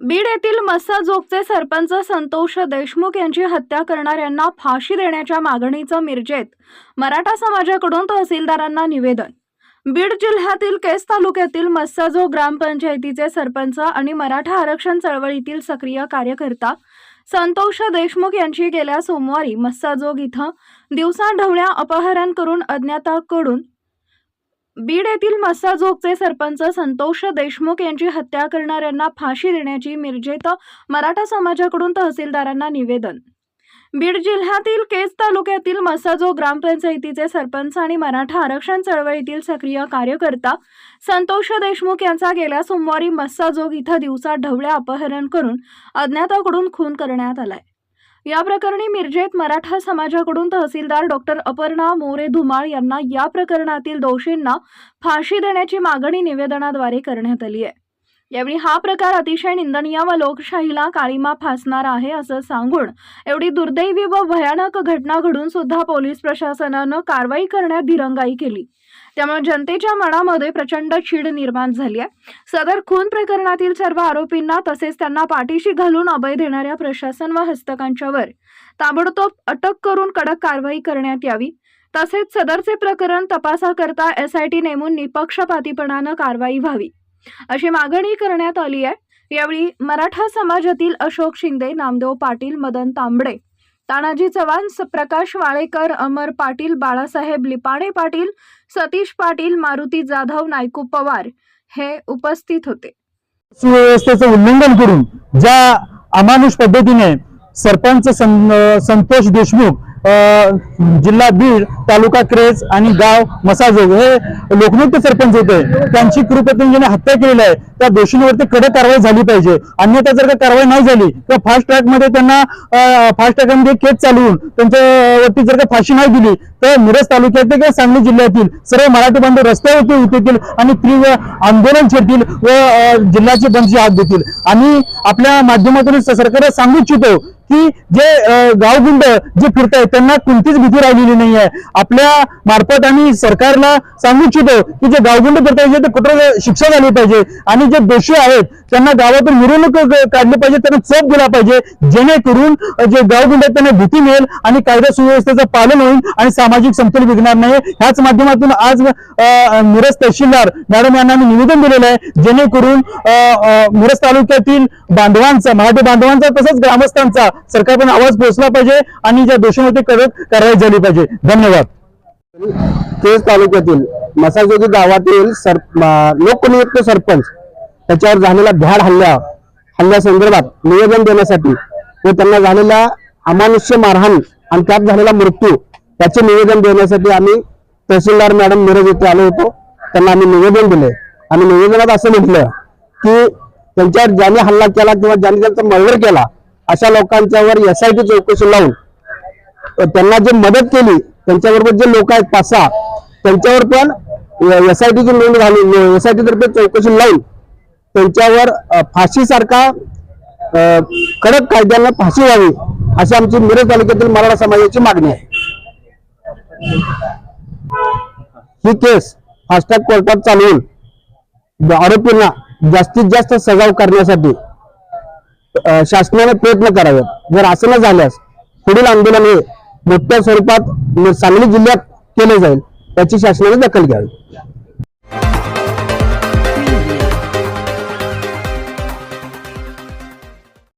बीड येथील मस्साजोगचे सरपंच संतोष देशमुख यांची हत्या करणाऱ्यांना फाशी देण्याच्या मागणीचं मिरजेत. मराठा समाजाकडून तहसीलदारांना निवेदन. बीड जिल्ह्यातील केस तालुक्यातील मस्साजोग ग्रामपंचायतीचे सरपंच आणि मराठा आरक्षण चळवळीतील सक्रिय कार्यकर्ता संतोष देशमुख यांची गेल्या सोमवारी मस्साजोग इथं दिवसाढवळ्या अपहरण करून अज्ञाताकडून बीड येथील मस्साजोगचे सरपंच संतोष देशमुख यांची हत्या करणाऱ्यांना फाशी देण्याची मिरजेत मराठा समाजाकडून तहसीलदारांना निवेदन. बीड जिल्ह्यातील केज तालुक्यातील मस्साजोग ग्रामपंचायतीचे सरपंच आणि मराठा आरक्षण चळवळीतील सक्रिय कार्यकर्ता संतोष देशमुख यांचा गेल्या सोमवारी मस्साजोग इथं दिवसा ढवळ्या अपहरण करून अज्ञाताकडून खून करण्यात आलाय. या प्रकरणी मिरजेत मराठा समाजाकडून तहसीलदार डॉक्टर अपर्णा मोरे धुमाळ यांना या प्रकरणातील दोषींना फाशी देण्याची मागणी निवेदनाद्वारे करण्यात आली आहे. यावेळी हा प्रकार अतिशय निंदनीय व लोकशाहीला काळीमा फासणार आहे असं सांगून एवढी दुर्दैवी व भयानक घटना घडून सुद्धा पोलीस प्रशासनानं कारवाई करण्यात दिरंगाई केली. त्यामुळे जनतेच्या मनामध्ये प्रचंड चीड निर्माण झाली आहे. सदर खून प्रकरणातील सर्व आरोपींना तसेच त्यांना पाठीशी घालून अभय देणाऱ्या प्रशासन व हस्तकांच्यावर ताबडतोब अटक करून कडक कारवाई करण्यात यावी. तसेच सदरचे प्रकरण तपासाकरता एस आय टी नेमून निपक्षपातीपणानं कारवाई व्हावी. अशी मागणी करण्यात आली आहे. यावेळी मराठा समाजातील अशोक शिंदे नामदेव पाटील मदन तांबडे तानाजी चव्हाण प्रकाश वाळेकर अमर पाटील बाळासाहेब लिपाणे पाटील सतीश पाटील मारुती जाधव नायकू पवार हे उपस्थित होते. सुव्यवस्थेचं उल्लंघन करून ज्या अमानुष पद्धतीने सरपंच सं- संतोष देशमुख जिल्हा बीड तालुका क्रेज आणि गाव मसाजोग हे लोकनियुक्त सरपंच होते. त्यांची कृपतंजीने हत्या केलेली आहे. त्या दोषींवरती कडक कारवाई झाली पाहिजे. अन्यथा जर का कारवाई नाही झाली तर फास्ट ट्रॅकमध्ये त्यांना फास्ट ट्रॅकमध्ये केस चालवून त्यांच्यावरती जर का फाशी नाही दिली तर मिरज तालुक्यातील किंवा सांगली जिल्ह्यातील सर्व मराठी बांधव रस्त्यावरती उतरतील आणि तीव्र आंदोलन छेडतील व जिल्ह्याचे जिल्ह्याची बंदची हात देतील आणि आपल्या माध्यमातून सरकार सरकारला सांगू इच्छितो की जे गावगुंड जे फिरतायत त्यांना कोणतीच भीती राहिलेली नाही आहे आपल्या मार्फत आम्ही सरकारला सांगू इच्छितो की जे गावगुंड फिरतायचे ते कुठं शिक्षा झाली पाहिजे आणि जे दोषी आहेत त्यांना गावातून मिरवणूक क- काढली पाहिजे त्यांना चोप दिला पाहिजे जेणेकरून जे गावगुंड आहेत त्यांना भीती मिळेल आणि कायदा सुव्यवस्थेचं पालन होईल आणि सामाजिक समतोल बिघणार नाही. ह्याच माध्यमातून आज मिरज तहसीलदार मॅडम यांना आम्ही निवेदन दिलेलं आहे जेणेकरून मिरज तालुक्यातील बांधवांचा मराठी बांधवांचा तसंच ग्रामस्थांचा सरकारपर्यंत आवाज पोहोचला पाहिजे आणि ज्या दोषींवरती कडक कारवाई झाली पाहिजे. धन्यवाद. केज तालुक्यातील मसाजोगी गावातील सर लोकनियुक्त सरपंच त्याच्यावर झालेला भ्याड हल्ल्या हल्ल्यासंदर्भात निवेदन देण्यासाठी व त्यांना झालेला अमानुष्य मारहाण आणि त्यात झालेला मृत्यू त्याचे निवेदन देण्यासाठी आम्ही तहसीलदार मॅडम मिरज येथे आलो होतो. त्यांना आम्ही निवेदन दिले. आणि निवेदनात असं म्हटलं की त्यांच्यावर ज्याने हल्ला केला किंवा ज्याने त्यांचा मर्डर केला अशा लोकांच्यावर एस आय टी चौकशी लावून त्यांना जे मदत केली त्यांच्याबरोबर जे लोक आहेत पाच सहा त्यांच्यावर पण एस आय टीची नोंद घालून एस आय टी तर्फे चौकशी लावून त्यांच्यावर फाशीसारखा कडक कायद्यांना फाशी व्हावी अशी आमची मिरज तालुक्यातील मराठा समाजाची मागणी आहे. ही केस फास्टॅग कोर्टात चालवून आरोपींना जास्तीत जास्त सजाव करण्यासाठी शासनाने प्रयत्न करावेत जर असं न झाल्यास पुढील आंदोलन हे मोठ्या स्वरूपात सांगली जिल्ह्यात केले जाईल. याची शासनाने दखल घ्यावी.